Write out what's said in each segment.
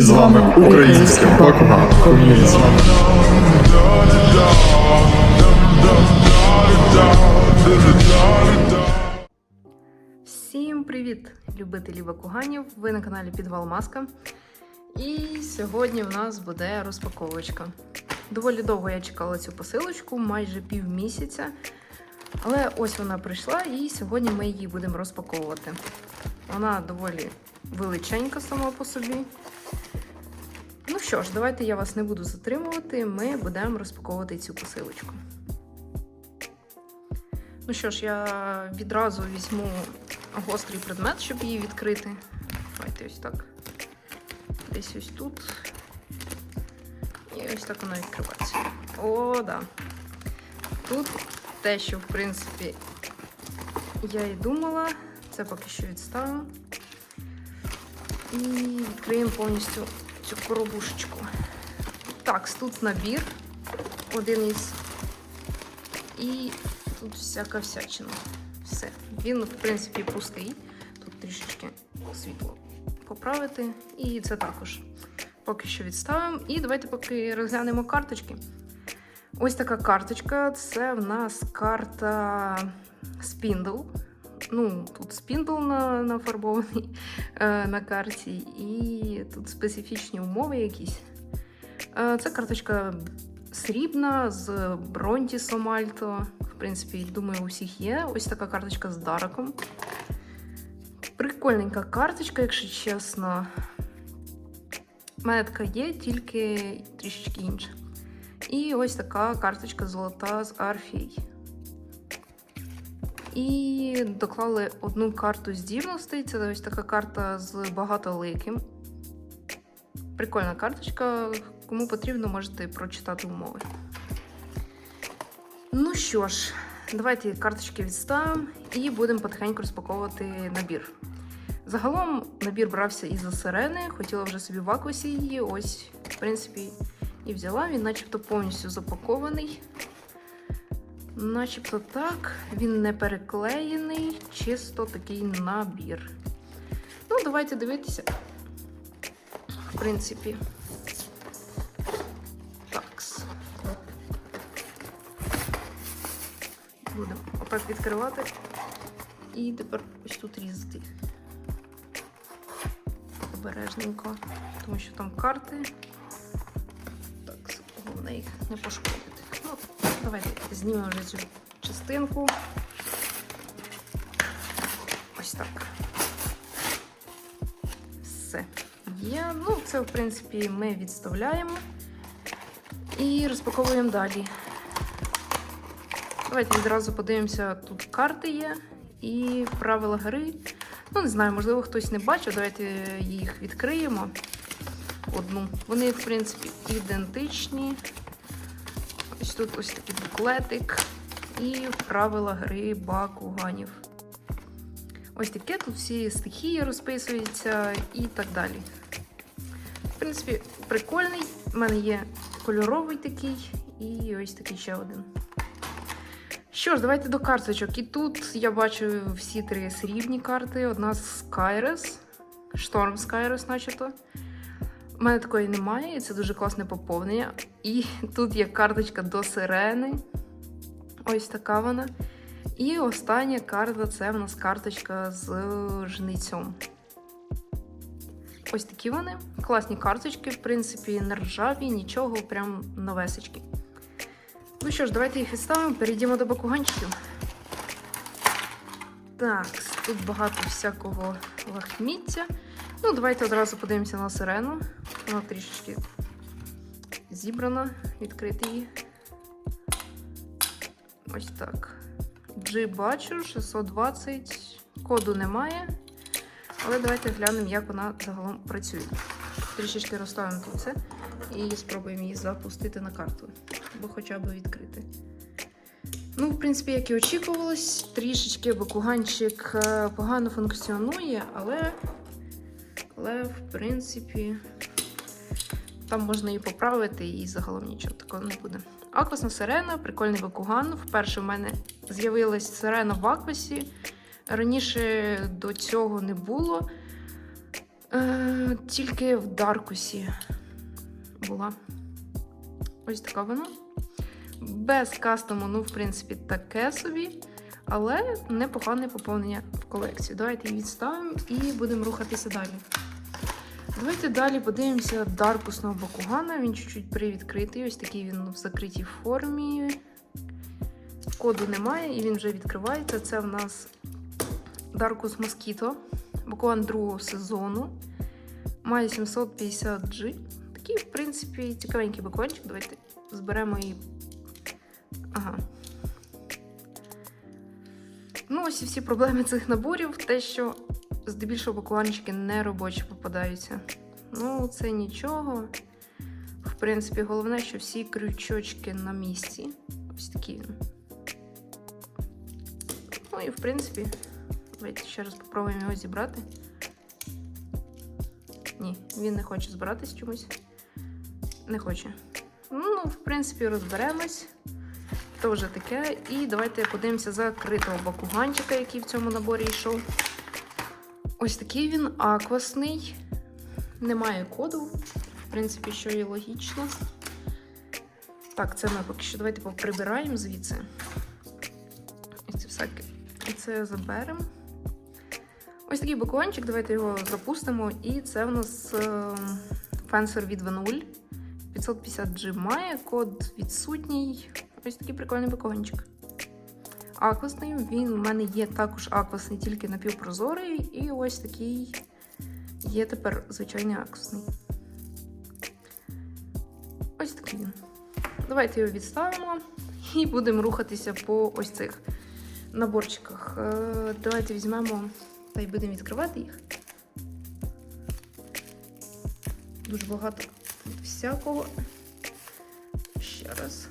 І з вами українське Бакуган. Всім привіт, любителі бакуганів! Ви на каналі Підвал Маска. І сьогодні в нас буде розпаковочка. Доволі довго я чекала цю посилочку, майже пів місяця. Але ось вона прийшла, і сьогодні ми її будемо розпаковувати. Вона доволі величенька сама по собі. Ну що ж, давайте я вас не буду затримувати. Ми будемо розпаковувати цю посилочку. Ну що ж, я відразу візьму гострий предмет, щоб її відкрити. Давайте ось так. Десь ось тут. І ось так вона відкривається. О, да. Тут те, що, в принципі, я і думала. Це поки що відставимо. І відкриємо повністю цю коробушечку. Так, тут набір. Один із. І тут всяка всячина. Все. Він, в принципі, пустий. Тут трішечки світло поправити. І це також поки що відставимо. І давайте поки розглянемо карточки. Ось така карточка. Це в нас карта Spindle. Ну, тут спіндл на, нафарбований е, на карті, і тут специфічні умови якісь. Е, це карточка срібна з Бронтісом Альто. В принципі, думаю, у всіх є. Ось така карточка з Дараком. Прикольненька карточка, якщо чесно. Така є, тільки трішечки інша. І ось така карточка золота з Арфій. І доклали одну карту здібностей. Це ось така карта з багатоликим. Прикольна карточка. Кому потрібно, можете прочитати умови. Ну що ж, давайте карточки відставимо і будемо потихеньку розпаковувати набір. Загалом набір брався із сирени, хотіла вже собі в аквасі її. Ось, в принципі, і взяла. Він начебто повністю запакований. Начебто так, він не переклеєний, чисто такий набір. Ну, давайте дивитися. В принципі. Такс. Будемо отак відкривати. І тепер ось тут різати. Обережненько, тому що там карти. Так, головне їх не пошкодити. Давайте знімемо вже цю частинку. Ось так. Все. Є. Ну, це, в принципі, ми відставляємо і розпаковуємо далі. Давайте відразу подивимося, тут карти є і правила гри. Ну, не знаю, можливо, хтось не бачив. Давайте їх відкриємо. Одну. Вони, в принципі, ідентичні. Ось тут ось такий буклетик. І правила гри бакуганів. Ось таке, тут всі стихії розписуються і так далі. В принципі, прикольний. У мене є кольоровий такий і ось такий ще один. Що ж, давайте до карточок. І тут я бачу всі три срібні карти. Одна з Skyrus, Storm Skyrus, начебто. У мене такої немає, і це дуже класне поповнення. І тут є карточка до сирени. Ось така вона. І остання карта це в нас карточка з жницем. Ось такі вони. Класні карточки, в принципі, не ржаві, нічого, прям новесечки. Ну що ж, давайте їх відставимо, перейдемо до бакуганчиків. Так, тут багато всякого лахміття. Ну, давайте одразу подивимося на сирену. Вона трішечки зібрана, відкрити її. Ось так. G бачу, 620, коду немає. Але давайте глянемо, як вона загалом працює. Трішечки розставимо тут це і спробуємо її запустити на карту, або хоча б відкрити. Ну, в принципі, як і очікувалось, трішечки бакуганчик е, погано функціонує, але, але в принципі, там можна і поправити, і загалом нічого такого не буде. Аквасна сирена, прикольний бакуган. Вперше в мене з'явилась сирена в аквасі. Раніше до цього не було. Е, тільки в Даркусі була. Ось така вона. Без кастому, ну, в принципі, таке собі. Але непогане поповнення в колекцію. Давайте її відставимо і будемо рухатися далі. Давайте далі подивимося даркусного бакугана. Він чуть-чуть привідкритий. Ось такий він в закритій формі. Коду немає, і він вже відкривається. Це в нас Darkus Mosquito. Бакуган другого сезону. Має 750G. Такий, в принципі, цікавенький бакуганчик. Давайте зберемо і. Ага. Ну, ось і всі проблеми цих наборів. Те, що здебільшого бакуганчики не робочі попадаються. Ну, це нічого. В принципі, головне, що всі крючочки на місці. Ось такі. Ну і в принципі, давайте ще раз спробуємо його зібрати. Ні, він не хоче збиратись чомусь. Не хоче. Ну, в принципі, розберемось. Вже таке. І давайте подивимося закритого бакуганчика, який в цьому наборі йшов. Ось такий він аквасний. Немає коду. В принципі, що і логічно. Так, це ми поки що давайте поприбираємо звідси. Ось це всяке. І це заберемо. Ось такий бакуанчик, давайте його запустимо. І це в нас фенсер від V0. 550G має, код відсутній. Ось такий прикольний бакуанчик. Аквасний. Він в мене є також аквасний, тільки напівпрозорий. І ось такий є тепер звичайний аквасний. Ось такий він. Давайте його відставимо і будемо рухатися по ось цих наборчиках. Е, Давайте візьмемо та й будемо відкривати їх. Дуже багато всякого. Ще раз.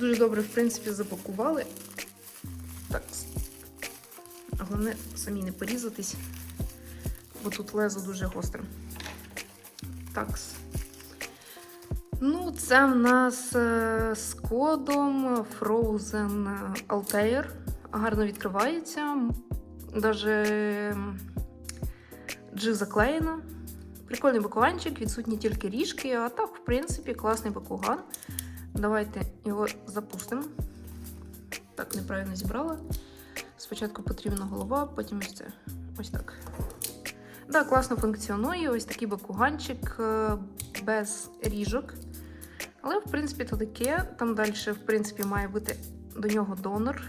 Дуже добре, в принципі, запакували. Так. Головне самі не порізатись, бо тут лезо дуже гостре. Такс. Ну, це в нас е, з кодом Frozen Altair. Гарно відкривається. Даже G заклеєно. Прикольний бакуганчик, відсутні тільки ріжки, а так, в принципі, класний бакуган. Давайте його запустимо. Так, неправильно зібрала. Спочатку потрібна голова, потім ось це. Ось так. Да, класно функціонує. Ось такий бакуганчик е, без ріжок. Але, в принципі, то таке. Там далі, в принципі, має бути до нього донор.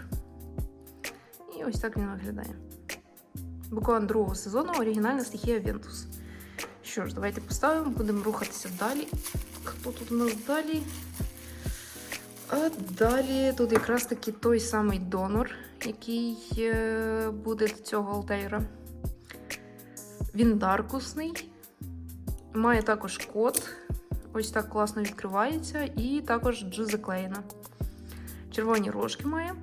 І ось так він виглядає. Буквально другого сезону оригінальна стихія Вентус. Що ж, давайте поставимо, будемо рухатися далі. Хто тут у нас далі? А далі тут якраз таки той самий донор, який е, буде до цього Алтейра. Він даркусний. Має також код. Ось так класно відкривається. І також G заклеєна. Червоні рожки має.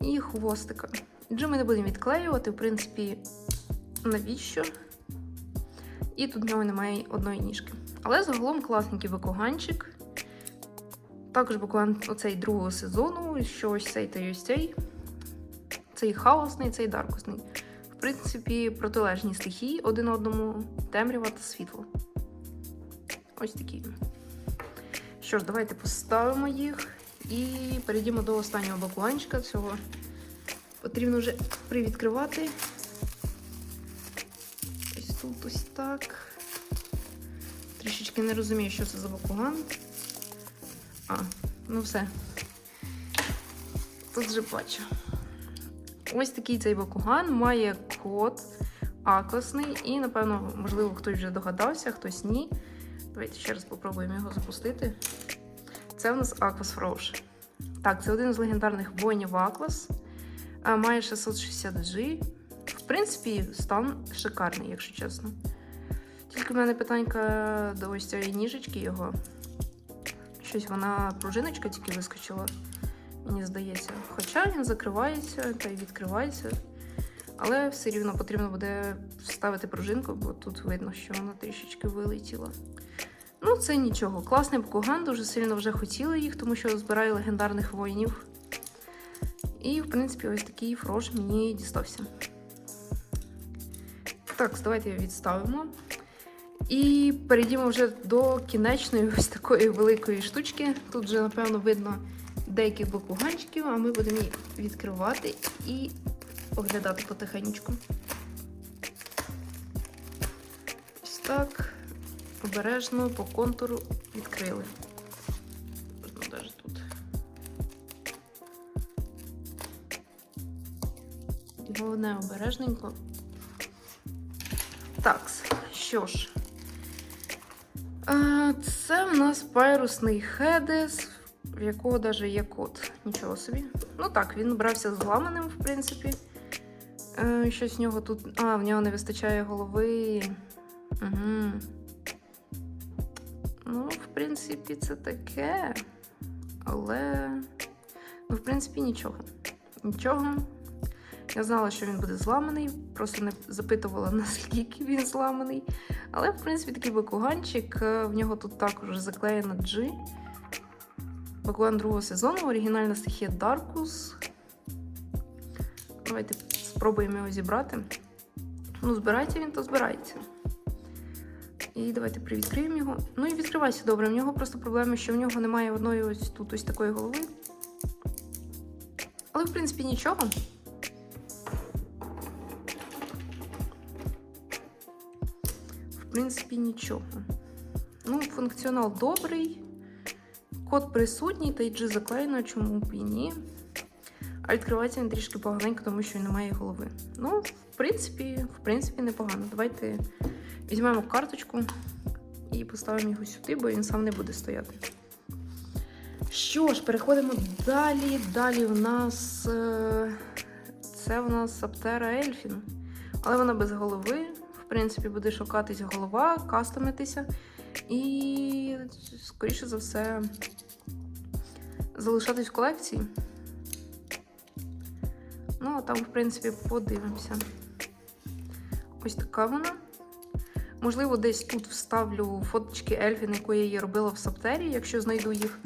І хвостика. G ми не будемо відклеювати, в принципі, навіщо? І тут в нього немає одної ніжки. Але загалом класненький бакуганчик. Також буквально оцей другого сезону, що ось цей та ось цей. Цей хаосний, цей даркусний. В принципі, протилежні стихії один одному темрява та світло. Ось такі. Що ж, давайте поставимо їх і перейдемо до останнього бакуанчика цього. Потрібно вже привідкривати. Ось тут ось так. Трішечки не розумію, що це за бакуган. А, ну все. Тут вже бачу. Ось такий цей бакуган має код акосний, і, напевно, можливо, хтось вже догадався, хтось ні. Давайте ще раз спробуємо його запустити. Це у нас Aquas Frosh. Так, це один з легендарних воїнів Aquas. Має 660G. В принципі, стан шикарний, якщо чесно. Тільки в мене питанька до ось цієї ніжечки його. Щось вона пружиночка тільки вискочила, мені здається. Хоча він закривається та й відкривається. Але все рівно потрібно буде вставити пружинку, бо тут видно, що вона трішечки вилетіла. Ну, це нічого. Класний бакуган, дуже сильно вже хотіла їх, тому що збираю легендарних воїнів. І, в принципі, ось такий фрош мені дістався. Так, давайте відставимо. І перейдімо вже до кінечної ось такої великої штучки. Тут вже, напевно, видно деяких бакуганчиків, а ми будемо їх відкривати і оглядати потихеньку. Ось так. Обережно по контуру відкрили. Можна навіть тут. Головне обережненько. Так, що ж. Це в нас пайрусний Хедес, в якого навіть є код. Нічого собі. Ну так, він брався зламаним, в принципі. Е, Щось в нього тут. А, в нього не вистачає голови. Угу. Ну, в принципі, це таке. Але. Ну, в принципі, нічого. Нічого. Я знала, що він буде зламаний, просто не запитувала, наскільки він зламаний. Але, в принципі, такий бакуганчик. е, В нього тут також заклеєно G. Бакуган другого сезону, оригінальна стихія Даркус. Давайте спробуємо його зібрати. Ну, збирається він, то збирається. І давайте привідкриємо його. Ну і відкривайся добре. В нього просто проблема, що в нього немає одної ось тут ось такої голови. Але, в принципі, нічого. В принципі, нічого. Ну, функціонал добрий. Код присутній, та G заклеєно, чому б і ні. А відкривається він трішки поганенько, тому що він не голови. Ну, в принципі, в принципі, непогано. Давайте візьмемо карточку і поставимо його сюди, бо він сам не буде стояти. Що ж, переходимо далі. Далі в нас е, це в нас Саптера Ельфін. Але вона без голови. Принципі, буде шукатись голова, кастомитися. І, скоріше за все, залишатись в колекції. Ну, а там, в принципі, подивимося. Ось така вона. Можливо, десь тут вставлю фоточки Ельфін, яку я її робила в Саптері, якщо знайду їх.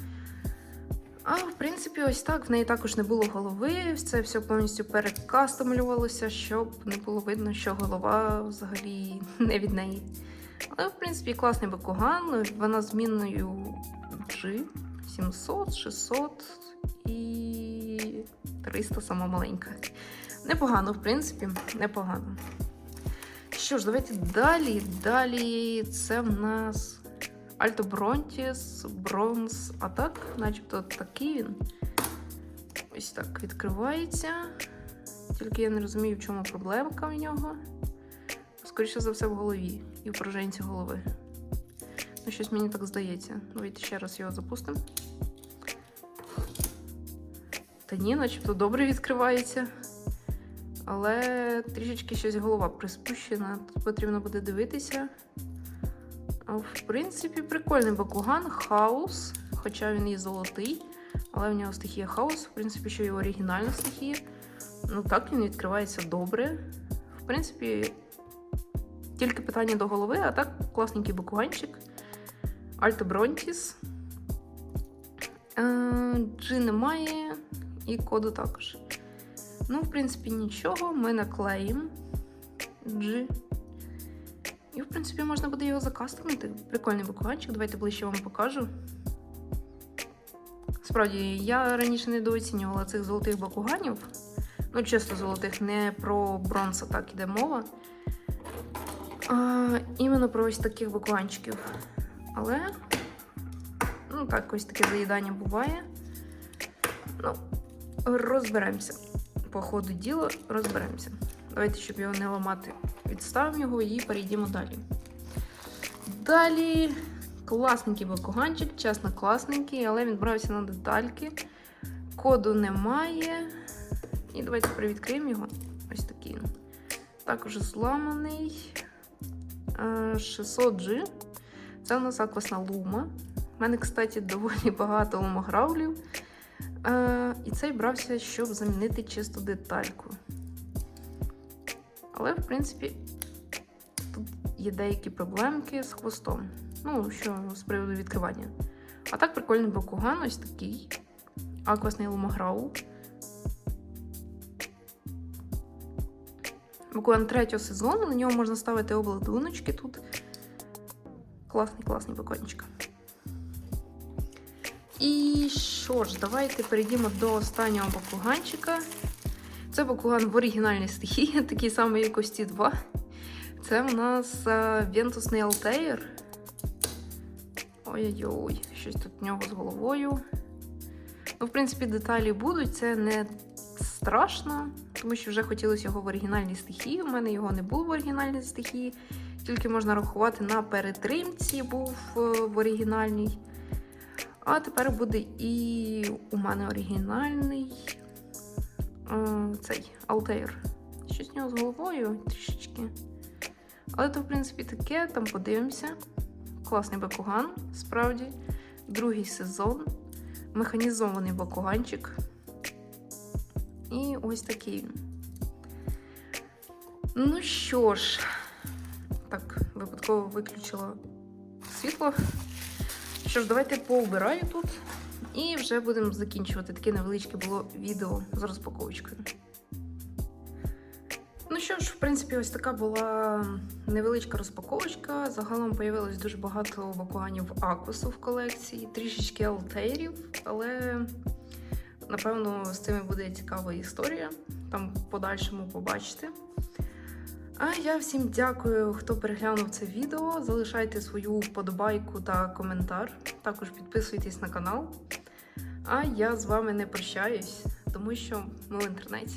А, в принципі, ось так. В неї також не було голови. Це все повністю перекастомлювалося, щоб не було видно, що голова взагалі не від неї. Але, в принципі, класний бакуган. Вона змінною G 700, 600 і 300 сама маленька. Непогано, в принципі, непогано. Що ж, давайте далі. Далі це в нас Альто Бронтіс, Бронз Атак, начебто такий він. Ось так відкривається. Тільки я не розумію, в чому проблемка в нього. Скоріше за все, в голові і в пружинці голови. Ну, щось мені так здається. Давайте ще раз його запустимо. Та ні, начебто добре відкривається. Але трішечки щось голова приспущена. Тут потрібно буде дивитися. В принципі, прикольний бакуган, хаос. Хоча він і золотий, але в нього стихія хаос, в принципі, що і оригінальна стихія. Ну так, він відкривається добре. В принципі, тільки питання до голови, а так класненький бакуганчик. Альто Бронтіс. G немає, і коду також. Ну, в принципі, нічого. Ми наклеїмо G. І, в принципі, можна буде його закастомити. Прикольний бакуганчик, давайте ближче вам покажу. Справді, я раніше недооцінювала цих золотих бакуганів. Ну, чисто золотих, не про бронз так іде мова. А, іменно про ось таких бакуганчиків. Але, ну так, ось таке заїдання буває. Ну, розберемося. По ходу діла розберемося. Давайте, щоб його не ламати, відставимо його і перейдемо далі. Далі класненький бакуганчик, чесно, класненький, але він брався на детальки. Коду немає. І давайте привідкриємо його. Ось такий. Також зламаний. Е, 600G. Це у нас аквасна лума. У мене, кстати, доволі багато лумограулів. Е, і цей брався, щоб замінити чисто детальку. Але, в принципі, тут є деякі проблемки з хвостом. Ну, що з приводу відкривання. А так прикольний бакуган, ось такий. Аквасний лумограул. Бакуган третього сезону. На нього можна ставити обладуночки тут. Класний, класний бакончик. І що ж, давайте перейдемо до останнього бакуганчика. Це бакуган в оригінальній стихії, такий самий, як ось ці два. Це у нас е, Вентусний Алтеєр. Ой-ой-ой, щось тут в нього з головою. Ну, в принципі, деталі будуть, це не страшно, тому що вже хотілося його в оригінальній стихії. У мене його не було в оригінальній стихії, тільки можна рахувати на перетримці, був е, в оригінальній. А тепер буде і у мене оригінальний цей Алтеєр. Щось в нього з головою трішечки. Але то, в принципі, таке, там подивимося. Класний бакуган, справді. Другий сезон. Механізований бакуганчик. І ось такий. Ну що ж, так, випадково виключила світло. Що ж, давайте поубираю тут. І вже будемо закінчувати. Таке невеличке було відео з розпаковочкою. Ну що ж, в принципі, ось така була невеличка розпаковочка. Загалом появилось дуже багато бакуганів Акусу в колекції, трішечки алтейрів, але напевно з цими буде цікава історія. Там в подальшому побачите. А я всім дякую, хто переглянув це відео. Залишайте свою вподобайку та коментар. Також підписуйтесь на канал. А я з вами не прощаюсь, тому що ми в інтернеті.